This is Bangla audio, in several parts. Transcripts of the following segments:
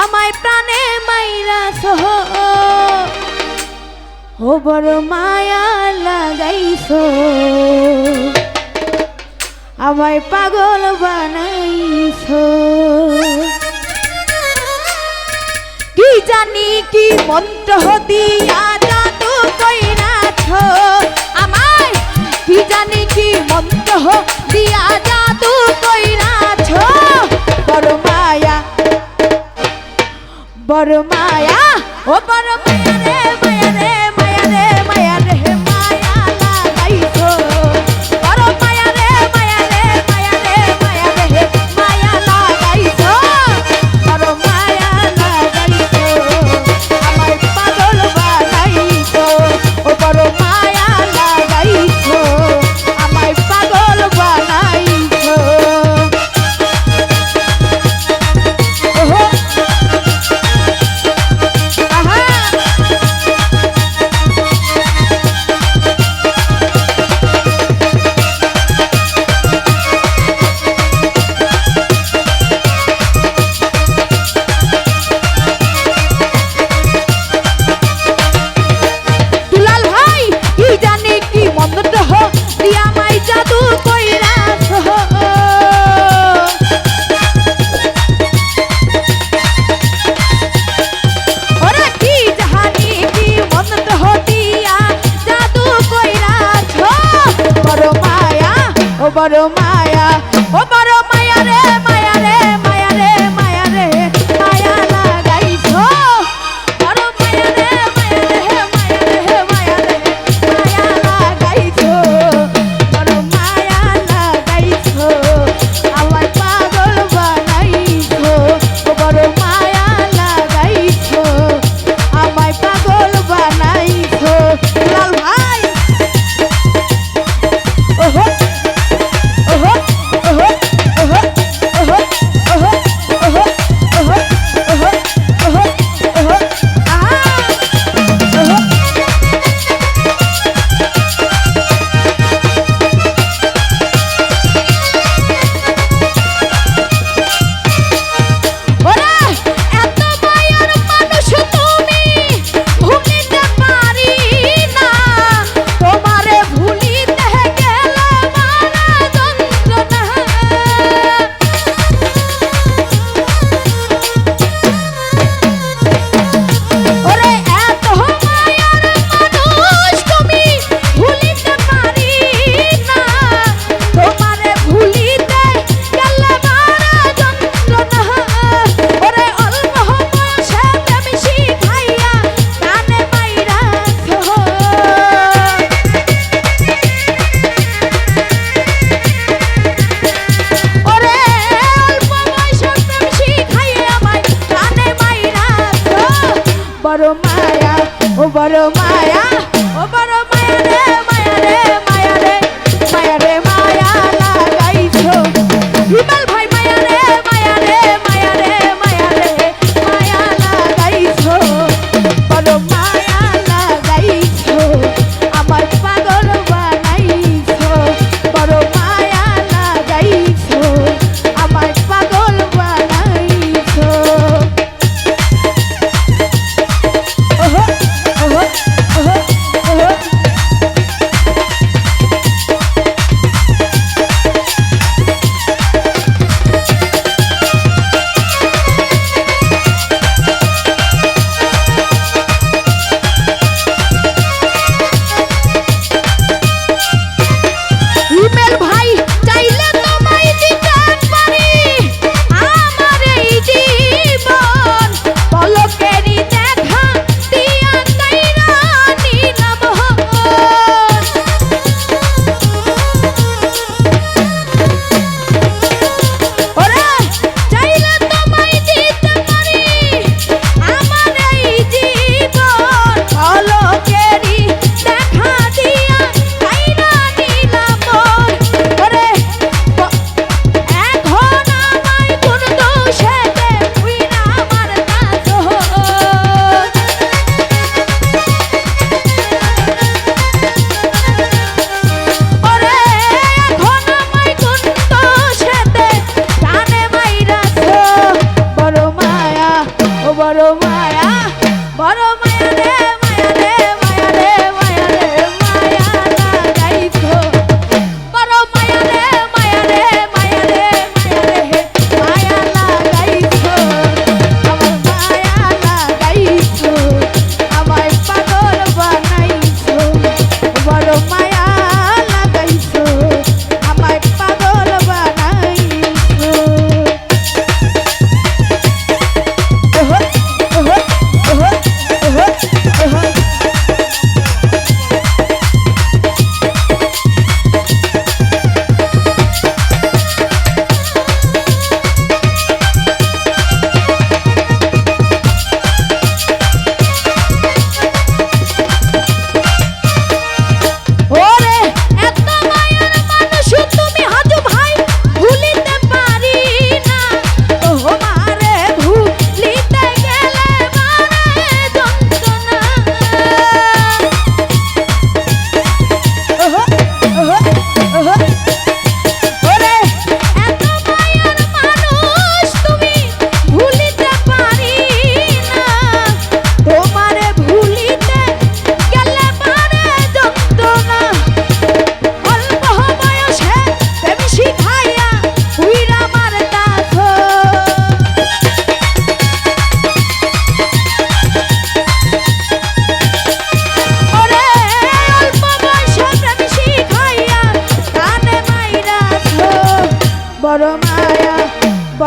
আমায় প্রাণে মাইরা সহ। ও বড় মায়া লাগাইছ। আমায় পাগল বানাইছ। কি জানি কি মন্ত্র দিয়া por Được.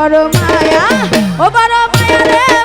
বড় মায়া ও বড় মায়া রে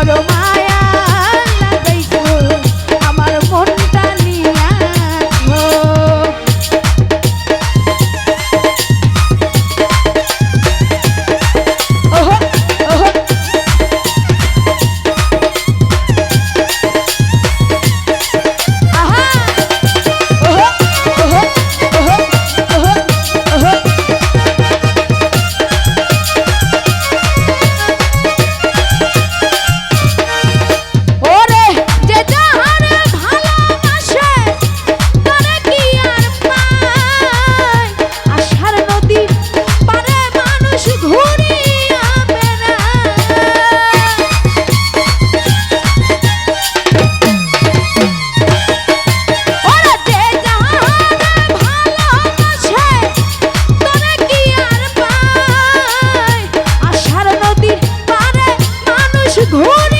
போதுமா? Corny!